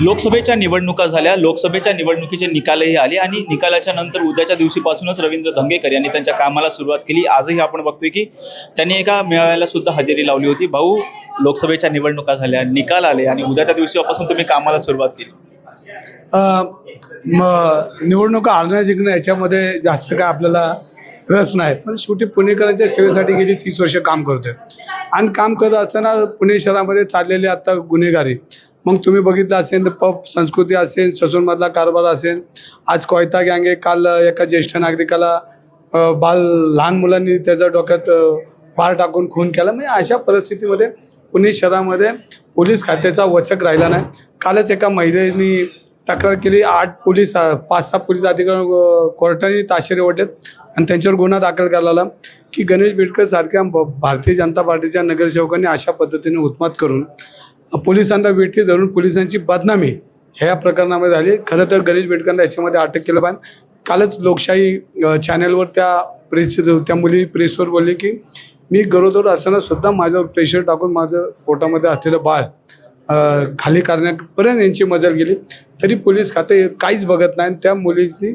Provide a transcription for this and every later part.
लोकसभेच्या निवडणुका झाल्या. लोकसभेच्या निवडणुकीचे निकालही आले आणि निकालाच्या नंतर उद्याच्या दिवशीपासूनच रवींद्र धंगेकर यांनी त्यांच्या कामाला सुरुवात केली. आजही आपण बघतोय की त्यांनी एका मेळाव्याला सुद्धा हजेरी लावली होती. भाऊ लोकसभेच्या निवडणुका झाल्या निकाल आले आणि उद्याच्या दिवशीपासून तुम्ही कामाला सुरुवात केली. निवडणुका हारणं जिंकणं याच्यामध्ये जास्त काय आपल्याला रस नाही. पण शेवटी पुणेकरांच्या सेवेसाठी गेली तीस वर्ष काम करतोय. आणि काम करत असताना पुणे शहरामध्ये चाललेले आता गुन्हेगारी. मग तुम्ही बघितलं असेल तर पब संस्कृती असेल ससूनमधला कारभार असेल. आज कोयता गँग आहे काल एका ज्येष्ठ नागरिकाला बाल लहान मुलांनी त्याच्या डोक्यात पार बार टाकून खून केला. म्हणजे अशा परिस्थितीमध्ये पुणे शहरामध्ये पोलीस खात्याचा वचक राहिला नाही. कालच एका महिलेनी तक्रार केली. आठ पोलीस पाच सहा पोलीस अधिकारी कोर्टाने ताशेरे ओढलेत आणि त्यांच्यावर गुन्हा दाखल करला की गणेश बिडकर सारख्या भारतीय जनता पार्टीच्या नगरसेवकांनी अशा पद्धतीने उत्मात करून पोलिसांना वेठी धरून पोलिसांची बदनामी ह्या प्रकरणामध्ये झाली. खरं तर गणेश बिडकरला याच्यामध्ये अटक केलं पाहिजे कालच लोकशाही चॅनलवर त्या प्रेस त्या मुली प्रेसवर बोलली की मी गरोदर असताना सुद्धा माझ्यावर प्रेशर टाकून माझं पोटामध्ये असलेलं बाळ खाली करण्यापर्यंत यांची मजल गेली. तरी पोलीस खाते काहीच बघत नाही. आणि त्या मुलीची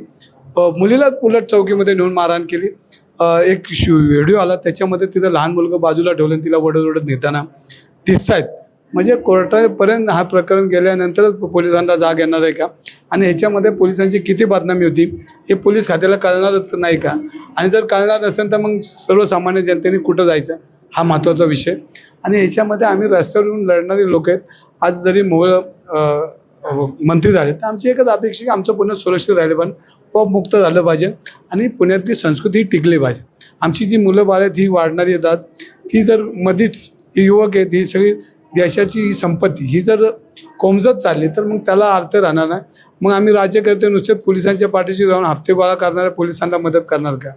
मुलीला उलट चौकीमध्ये नेऊन मारहाण केली. एक व्हिडिओ आला. त्याच्यामध्ये तिथं लहान मुलगा बाजूला ठेवलं तिला वडत वडत नेताना दिसत आहेत म्हणजे कोर्टापर्यंत हा प्रकरण गेल्यानंतरच पोलिसांना जाग येणार आहे का? आणि ह्याच्यामध्ये पोलिसांची किती बदनामी होती? हे पोलीस खात्याला कळणारच नाही का? आणि जर कळणार नसेल तर मग सर्वसामान्य जनतेने कुठं जायचं? हा महत्त्वाचा विषय. आणि ह्याच्यामध्ये आम्ही रस्त्यावर येऊन लढणारे लोक आहेत. आज जरी मोहोळ मंत्री झाले तर आमची एकच अपेक्षा की आमचं पुणे सुरक्षित राहिलं पण पॉपमुक्त मुक्त झालं पाहिजे आणि पुण्यातली संस्कृती ही टिकली पाहिजे. आमची जी मुलं बाळ आहेत ही वाढणारी येतात ती जर मधीच ही युवक आहेत ही सगळी देशाची ही संपत्ती ही जर कोमजत चालली तर मग त्याला अर्थ राहणार नाही. मग आम्ही राज्यकर्ते नुसते पोलिसांच्या पाठीशी राहून हप्ते गोळा करणाऱ्या पोलिसांना मदत करणार का?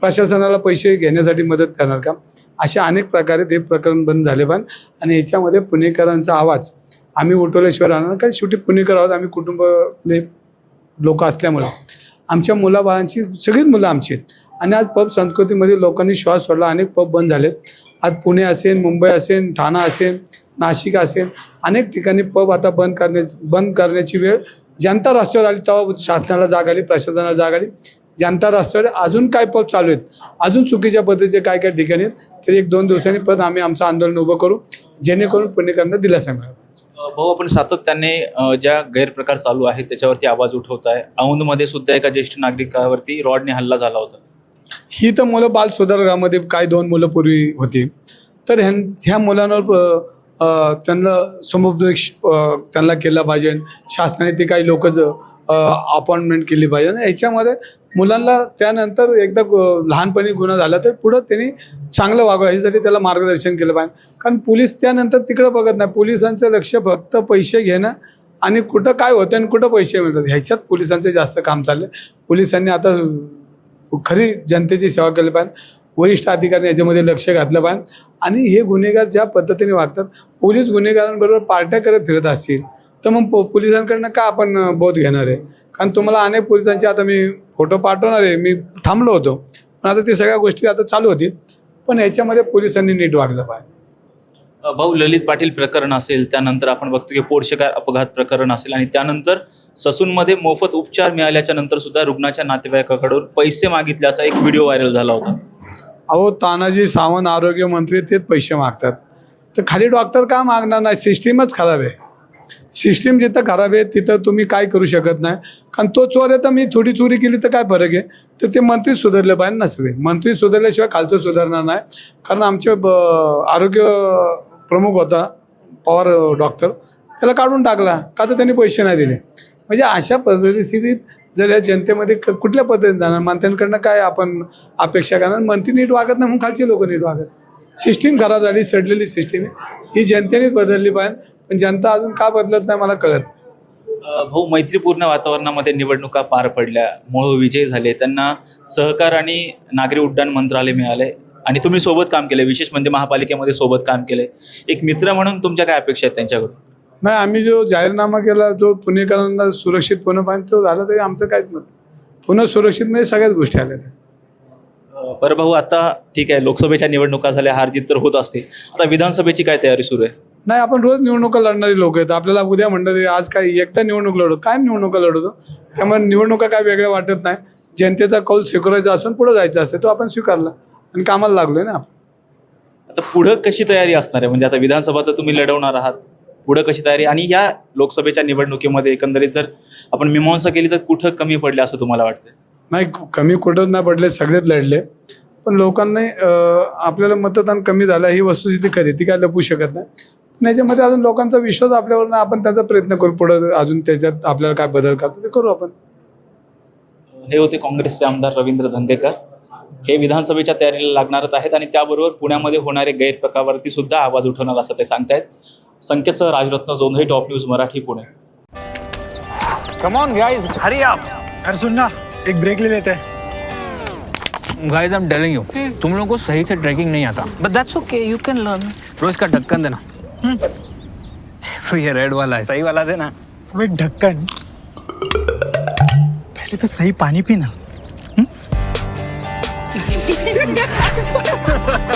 प्रशासनाला पैसे घेण्यासाठी मदत करणार का? अशा अनेक प्रकारे ते प्रकरण बंद झाले पण आणि याच्यामध्ये पुणेकरांचा आवाज. आम्ही उठवल्याशिवाय राहणार कारण शेवटी पुणेकर आहोत आम्ही कुटुंबातले लोक असल्यामुळे. आमच्या मुलाबाळांची सगळीच मुलं आमची आहेत. आणि आज पब संस्कृतीमध्ये लोकांनी श्वास सोडला अनेक पब बंद झालेत. आज पुणे असेल मुंबई असेल ठाणा असेल नाशिक असेल अनेक ठिकाणी पब आता बंद करण्याची बंद करण्याची वेळ जनता रस्त्यावर आली तेव्हा शासनाला जाग आली प्रशासनाला जाग आली. जनता रस्त्यावर आजून काय पब चालू आहेत? अजून चुकीच्या पद्धतीचे काय काय ठिकाणी आहेत? तरी एक दोन दिवसांनी परत आम्ही आमचं आंदोलन उभं करू जेणेकरून पुणेकरांना दिलासा मिळेल. भाऊ आपण सातत्याने ज्या गैरप्रकार चालू आहेत त्याच्यावरती आवाज उठवत आहे. औंधमध्ये सुद्धा एका ज्येष्ठ नागरिकावरती रॉडने हल्ला झाला होता. ही तर मुलं बाल सुधारगृहामध्ये काय दोन मुलं पूर्वी होती. तर ह्यां ह्या मुलांवर त्यांना समुपदेश त्यांना केला पाहिजे. शासनाने ते काही लोक अपॉइंटमेंट केली पाहिजे. आणि याच्यामध्ये मुलांना त्यानंतर एकदा लहानपणी गुन्हा झाला तर पुढं त्यांनी चांगलं वागावं. ह्याच्यासाठी त्याला मार्गदर्शन केलं पाहिजे. कारण पोलीस त्यानंतर तिकडं बघत नाही. पोलिसांचं लक्ष फक्त पैसे घेणं आणि कुठं काय होतं आणि कुठं पैसे मिळतात. ह्याच्यात पोलिसांचं जास्त काम चाललं पोलिसांनी आता खरी जनतेची सेवा केली पाहिजे. वरिष्ठ अधिकारी याच्यामध्ये लक्ष घातलं पाहिजे. आणि हे गुन्हेगार ज्या पद्धतीने वागतात पोलीस गुन्हेगारांबरोबर पार्ट्या करत फिरत असतील तर मग पो पोलिसांकडनं का आपण बोध घेणार आहे? कारण तुम्हाला अनेक पोलिसांचे आता मी फोटो पाठवणार आहे मी थांबलो होतो पण आता ते सगळ्या गोष्टी आता चालू होतील पण याच्यामध्ये पोलिसांनी नीट वागलं पाहिजे. भाऊ ललित पाटील प्रकरण असेल त्यानंतर आपण बघतो की पोडशेकार अपघात प्रकरण असेल आणि त्यानंतर ससूनमध्ये मोफत उपचार मिळाल्याच्या नंतर सुद्धा रुग्णाच्या नातेवाईकाकडून पैसे मागितले असा एक व्हिडिओ व्हायरल झाला होता. अहो तानाजी सावंत आरोग्यमंत्री तेच पैसे मागतात. तर खाली डॉक्टर का मागणार नाही? सिस्टीमच खराब आहे. सिस्टीम जिथं खराब आहे तिथं तुम्ही काय करू शकत नाही. कारण तो चोर आहे तर मी थोडी चोरी केली तर काय फरक आहे? तर ते मंत्री सुधारले पाहिजे ना सगळे. मंत्री सुधारल्याशिवाय खालचं सुधारणार नाही. कारण आमचे ब आरोग्य प्रमुख होता पवार डॉक्टर त्याला काढून टाकला. का तर त्यांनी पैसे नाही दिले. म्हणजे अशा परिस्थितीत जर या जनतेमध्ये क- कुठल्या पद्धतीने जाणार? मंत्र्यांकडनं काय आपण अपेक्षा करणार? मंत्री नीट वागत नाही मग खालची लोक नीट वागत नाही. सिस्टीम खराब झाली सडलेली सिस्टीम आहे. ही जनतेनेच बदलली पाहिजे. पण जनता अजून का बदलत नाही मला कळत भाऊ मैत्रीपूर्ण वातावरणामध्ये निवडणुका पार पडल्या. मूळ विजय झाले. त्यांना सहकार आणि नागरी उड्डाण मंत्रालय मिळाले. आणि तुम्ही सोबत काम केले. विशेष म्हणजे महापालिकेमध्ये सोबत काम केले. एक मित्र म्हणून तुमच्या काय अपेक्षा आहेत त्यांच्याकडून? नाही आम्ही जो जाहीरनामा केला जो पुणेकरांना सुरक्षित पुणे पाहिजे तो झाला तरी आमचं काहीच मत पुन्हा सुरक्षित म्हणजे सगळ्याच गोष्टी आल्या त्या. बरं भाऊ आता ठीक आहे लोकसभेच्या निवडणुका झाल्या हार जीत तर होत असते. आता विधानसभेची काय तयारी सुरू आहे? नाही आपण रोज निवडणुका लढणारी लोक आहेत. आपल्याला उद्या म्हणतात "हे आज काय एकदा निवडणूक लढवतो. काय निवडणुका लढवतो? त्यामुळे निवडणुका काय वेगळ्या वाटत नाही. जनतेचा कौल स्वीकारायचा असून पुढे जायचं असेल तो आपण स्वीकारला. आणि कामाला लागलोय ना आपण. आता पुढं कशी तयारी असणार आहे? म्हणजे आता विधानसभा तर तुम्ही लढवणार आहात. पुढं कशी तयारी? आणि या लोकसभेच्या निवडणुकीमध्ये एकंदरीत जर आपण मीमांसा केली तर कुठं कमी पडले असं तुम्हाला वाटतं नाही कमी कुठं नाही पडले सगळेच लढले. पण लोकांनी आपल्याला मतदान कमी झालं ही वस्तुस्थिती खरी ती काय लपू शकत नाही. पण याच्यामध्ये अजून लोकांचा विश्वास आपल्यावर नाही आपण त्याचा प्रयत्न करू पुढं अजून त्याच्यात आपल्याला काय बदल करतो ते करू आपण. हे होते काँग्रेसचे आमदार रवींद्र धंगेकर हे विधानसभेच्या तयारीला लागणारच आहेत आणि त्याबरोबर पुण्यामध्ये होणारे गैरप्रकारावरती सुद्धा आवाज उठवणार असं ते सांगतायत. संकेतसह Rajratna Jondhale top news Marathi Pune. Come on guys hurry आप अरे सुन ना एक ब्रेक ले लेते हैं. Guys I am telling you तुम लोगों को सही से ट्रैकिंग नहीं आता. But that's okay, you can learn. रोज का ढक्कन देना. तो ये रेड वाला है सही वाला देना. अबे ढक्कन. पहले तो सही पानी पीना.